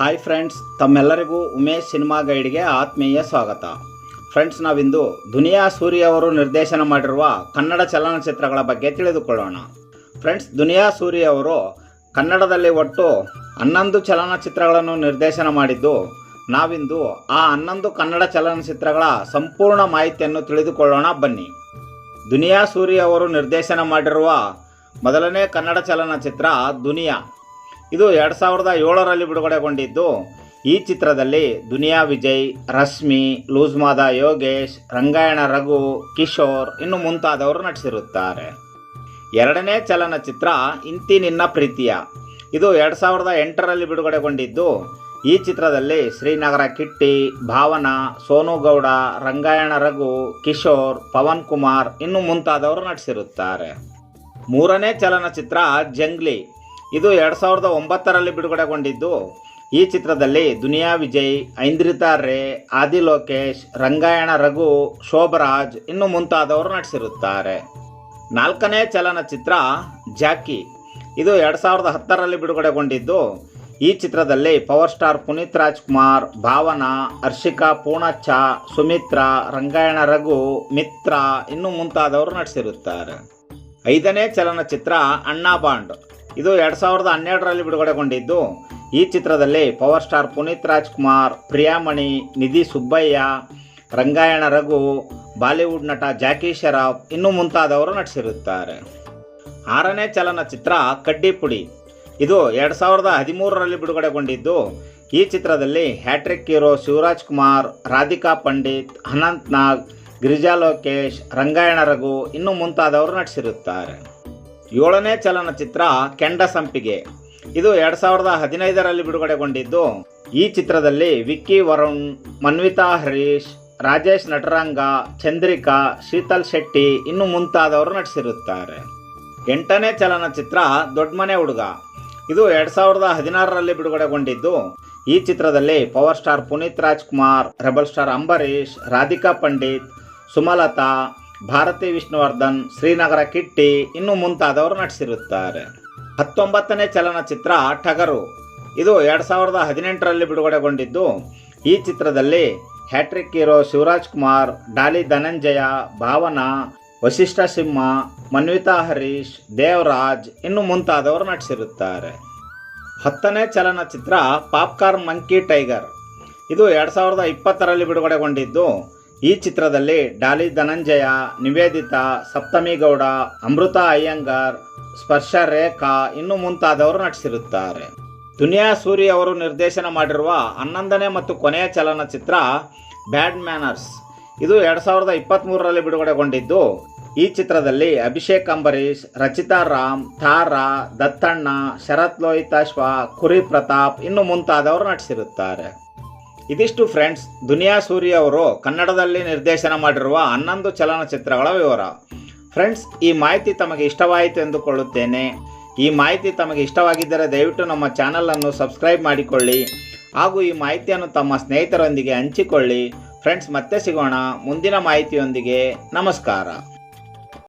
Hi friends ತಮ್ಮೆಲ್ಲರಿಗೂ Umesh cinema ಗೈಡ್ಗೆ ಆತ್ಮೀಯ ಸ್ವಾಗತ. ಫ್ರೆಂಡ್ಸ್ ನಾವಿಂದು ದುನಿಯಾ ಸೂರಿ ಅವರು ನಿರ್ದೇಶನ ಮಾಡಿರುವ ಕನ್ನಡ ಚಲನಚಿತ್ರಗಳ ಬಗ್ಗೆ ತಿಳಿದುಕೊಳ್ಳೋಣ. ಫ್ರೆಂಡ್ಸ್ ದುನಿಯಾ ಸೂರಿ ಅವರು ಕನ್ನಡದಲ್ಲಿ ಒಟ್ಟು ಹನ್ನೊಂದು ಚಲನಚಿತ್ರಗಳನ್ನು ನಿರ್ದೇಶನ ಮಾಡಿದ್ದು, ನಾವಿಂದು ಆ ಹನ್ನೊಂದು ಕನ್ನಡ ಚಲನಚಿತ್ರಗಳ ಸಂಪೂರ್ಣ ಮಾಹಿತಿಯನ್ನು ತಿಳಿದುಕೊಳ್ಳೋಣ, ಬನ್ನಿ. ದುನಿಯಾ ಸೂರಿ ಅವರು ನಿರ್ದೇಶನ ಮಾಡಿರುವ ಮೊದಲನೇ ಕನ್ನಡ ಚಲನಚಿತ್ರ ದುನಿಯಾ. ಇದು ಎರಡು ಸಾವಿರದ ಏಳರಲ್ಲಿ ಬಿಡುಗಡೆಗೊಂಡಿದ್ದು. ಈ ಚಿತ್ರದಲ್ಲಿ ದುನಿಯಾ ವಿಜಯ್, ರಶ್ಮಿ ಲೂಜ್ಮಾದ ಯೋಗೇಶ್, ರಂಗಾಯಣ ರಘು, ಕಿಶೋರ್ ಇನ್ನು ಮುಂತಾದವರು ನಟಿಸಿರುತ್ತಾರೆ. ಎರಡನೇ ಚಲನಚಿತ್ರ ಇಂತಿ ನಿನ್ನ ಪ್ರೀತಿಯ ಇದು ಎರಡು ಸಾವಿರದ ಎಂಟರಲ್ಲಿ ಬಿಡುಗಡೆಗೊಂಡಿದ್ದು. ಈ ಚಿತ್ರದಲ್ಲಿ ಶ್ರೀನಗರ ಕಿಟ್ಟಿ, ಭಾವನಾ, ಸೋನು ಗೌಡ, ರಂಗಾಯಣ ರಘು, ಕಿಶೋರ್, ಪವನ್ ಕುಮಾರ್ ಇನ್ನು ಮುಂತಾದವರು ನಟಿಸಿರುತ್ತಾರೆ. ಮೂರನೇ ಚಲನಚಿತ್ರ ಜಂಗ್ಲಿ ಇದು ಎರಡು ಸಾವಿರದ ಒಂಬತ್ತರಲ್ಲಿ ಬಿಡುಗಡೆಗೊಂಡಿದ್ದು. ಈ ಚಿತ್ರದಲ್ಲಿ ದುನಿಯಾ ವಿಜಯ್, ಐಂದ್ರಿತಾ ರೇ, ಆದಿ ಲೋಕೇಶ್, ರಂಗಾಯಣ ರಘು, ಶೋಭರಾಜ್ ಇನ್ನು ಮುಂತಾದವರು ನಟಿಸಿರುತ್ತಾರೆ. ನಾಲ್ಕನೇ ಚಲನಚಿತ್ರ ಜಾಕಿ. ಇದು ಎರಡು ಸಾವಿರದ ಹತ್ತರಲ್ಲಿ ಬಿಡುಗಡೆಗೊಂಡಿದ್ದು. ಈ ಚಿತ್ರದಲ್ಲಿ ಪವರ್ ಸ್ಟಾರ್ ಪುನೀತ್ ರಾಜ್ಕುಮಾರ್, ಭಾವನಾ, ಹರ್ಷಿಕಾ ಪೂಣಚ್ಚ, ಸುಮಿತ್ರಾ, ರಂಗಾಯಣ ರಘು, ಮಿತ್ರ ಇನ್ನು ಮುಂತಾದವರು ನಟಿಸಿರುತ್ತಾರೆ. ಐದನೇ ಚಲನಚಿತ್ರ ಅಣ್ಣಾ ಬಾಂಡ್. ಇದು ಎರಡು ಸಾವಿರದ ಹನ್ನೆರಡರಲ್ಲಿ ಬಿಡುಗಡೆಗೊಂಡಿದ್ದು. ಈ ಚಿತ್ರದಲ್ಲಿ power star Puneeth Rajkumar, Priyamani, Nidhi Subbaiah, Rangayana Raghu, Bollywood ನಟ ಜಾಕಿ ಶರಾಫ್ ಇನ್ನೂ ಮುಂತಾದವರು ನಟಿಸಿರುತ್ತಾರೆ. ಆರನೇ ಚಲನಚಿತ್ರ ಕಡ್ಡಿಪುಡಿ ಇದು ಎರಡು ಸಾವಿರದ ಹದಿಮೂರರಲ್ಲಿ ಬಿಡುಗಡೆಗೊಂಡಿದ್ದು. ಈ ಚಿತ್ರದಲ್ಲಿ hat trick hero Shivaraj Kumar, Radhika Pandit, Anant Nag, Girija Lokesh, Rangayana Raghu ಇನ್ನೂ ಮುಂತಾದವರು ನಟಿಸಿರುತ್ತಾರೆ. ಏಳನೇ ಚಲನಚಿತ್ರ ಕೆಂಡ ಸಂಪಿಗೆ. ಇದು ಎರಡು ಸಾವಿರದ ಹದಿನೈದರಲ್ಲಿ ಬಿಡುಗಡೆಗೊಂಡಿದ್ದು. ಈ ಚಿತ್ರದಲ್ಲಿ ವಿಕ್ಕಿ ವರುಣ್, ಮನ್ವಿತಾ ಹರೀಶ್, ರಾಜೇಶ್ ನಟರಂಗ, ಚಂದ್ರಿಕಾ, ಶೀತಲ್ ಶೆಟ್ಟಿ ಇನ್ನು ಮುಂತಾದವರು ನಟಿಸಿರುತ್ತಾರೆ. ಎಂಟನೇ ಚಲನಚಿತ್ರ ದೊಡ್ಡಮನೆ ಹುಡುಗ. ಇದು ಎರಡು ಸಾವಿರದ ಹದಿನಾರರಲ್ಲಿ ಬಿಡುಗಡೆಗೊಂಡಿದ್ದು. ಈ ಚಿತ್ರದಲ್ಲಿ power star Puneeth Rajkumar, rebel star Ambareesh Radhika Pandit, Sumalatha Bharathi Vishnuvardhan Srinagar Kitty ಇನ್ನು ಮುಂತಾದವರು ನಟಿಸಿರುತ್ತಾರೆ. ಹತ್ತೊಂಬತ್ತನೇ ಚಲನಚಿತ್ರ ಟಗರು ಇದು ಎರಡು ಸಾವಿರದ ಹದಿನೆಂಟರಲ್ಲಿ ಬಿಡುಗಡೆಗೊಂಡಿದ್ದು, ಈ ಚಿತ್ರದಲ್ಲಿ hat trick hero Shivaraj Kumar, Dolly Dhananjaya, Bhavana Vasishta Simha, Manvitha Harish, Devaraj ಇನ್ನು ಮುಂತಾದವರು ನಟಿಸಿರುತ್ತಾರೆ. ಹತ್ತನೇ ಚಲನಚಿತ್ರ ಪಾಪ್ಕಾರ್ನ್ ಮಂಕಿ ಟೈಗರ್. ಇದು ಎರಡು ಸಾವಿರದ ಇಪ್ಪತ್ತರಲ್ಲಿ ಬಿಡುಗಡೆಗೊಂಡಿದ್ದು ಈ ಚಿತ್ರದಲ್ಲಿ ಡಾಲಿ ಧನಂಜಯ, ನಿವೇದಿತಾ, ಸಪ್ತಮಿ ಗೌಡ, ಅಮೃತ ಅಯ್ಯಂಗಾರ್, ಸ್ಪರ್ಶ ರೇಖಾ ಇನ್ನು ಮುಂತಾದವರು ನಟಿಸಿರುತ್ತಾರೆ. ದುನಿಯಾ ಸೂರಿ ಅವರು ನಿರ್ದೇಶನ ಮಾಡಿರುವ ಹನ್ನೊಂದನೇ ಮತ್ತು ಕೊನೆಯ ಚಲನಚಿತ್ರ ಬ್ಯಾಡ್ ಮ್ಯಾನರ್ಸ್. ಇದು ಎರಡು ಸಾವಿರದ ಇಪ್ಪತ್ತ್ಮೂರರಲ್ಲಿ ಬಿಡುಗಡೆಗೊಂಡಿದ್ದು, ಈ ಚಿತ್ರದಲ್ಲಿ ಅಭಿಷೇಕ್ ಅಂಬರೀಷ್, ರಚಿತಾ ರಾಮ್, ತಾರಾ, ದತ್ತಣ್ಣ, ಶರತ್ ಲೋಹಿತಾಶ್ವ, ಕುರಿ ಪ್ರತಾಪ್ ಇನ್ನು ಮುಂತಾದವರು ನಟಿಸಿರುತ್ತಾರೆ. ಇದಿಷ್ಟು ಫ್ರೆಂಡ್ಸ್ ದುನಿಯಾ ಸೂರಿ ಅವರು ಕನ್ನಡದಲ್ಲಿ ನಿರ್ದೇಶನ ಮಾಡಿರುವ ಹನ್ನೊಂದು ಚಲನಚಿತ್ರಗಳ ವಿವರ. ಫ್ರೆಂಡ್ಸ್ ಈ ಮಾಹಿತಿ ತಮಗೆ ಇಷ್ಟವಾಯಿತು ಎಂದುಕೊಳ್ಳುತ್ತೇನೆ. ಈ ಮಾಹಿತಿ ತಮಗೆ ಇಷ್ಟವಾಗಿದ್ದರೆ ದಯವಿಟ್ಟು ನಮ್ಮ ಚಾನಲನ್ನು ಸಬ್ಸ್ಕ್ರೈಬ್ ಮಾಡಿಕೊಳ್ಳಿ. ಹಾಗೂ ಈ ಮಾಹಿತಿಯನ್ನು ತಮ್ಮ ಸ್ನೇಹಿತರೊಂದಿಗೆ ಹಂಚಿಕೊಳ್ಳಿ. ಫ್ರೆಂಡ್ಸ್ ಮತ್ತೆ ಸಿಗೋಣ. ಮುಂದಿನ ಮಾಹಿತಿಯೊಂದಿಗೆ ನಮಸ್ಕಾರ.